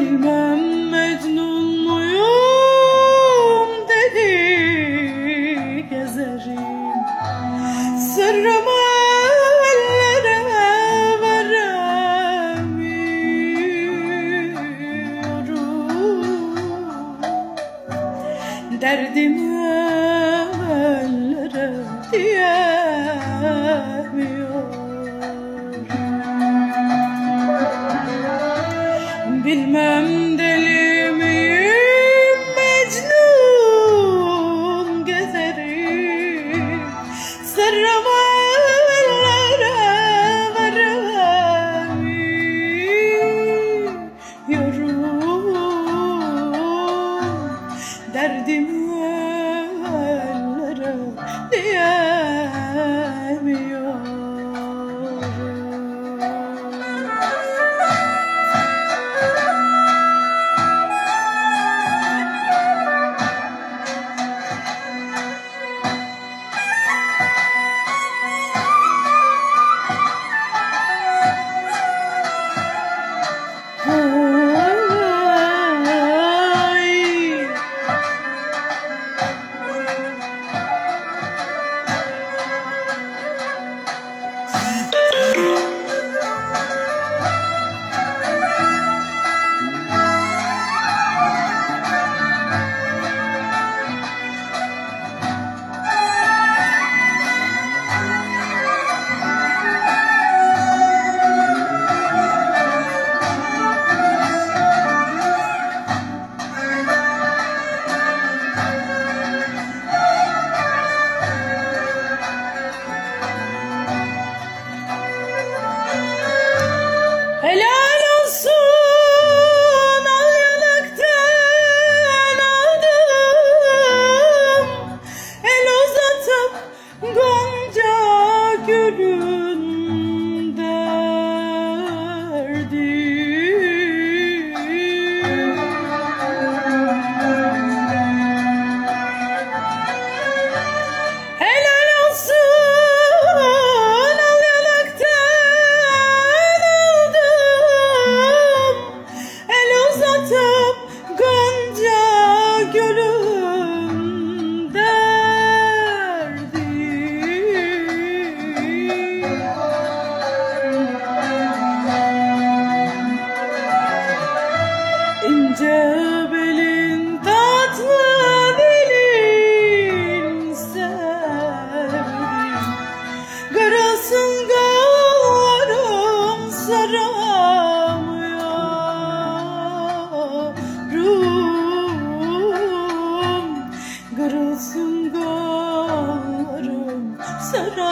Bilmem Mecnun muyum dedi gezerim. Sırrımı derdimi ellere diyemiyorum. Cebelin tatlı belin sevdim. Kırılsın kollarım saramıyorum Kırılsın kollarım saramıyorum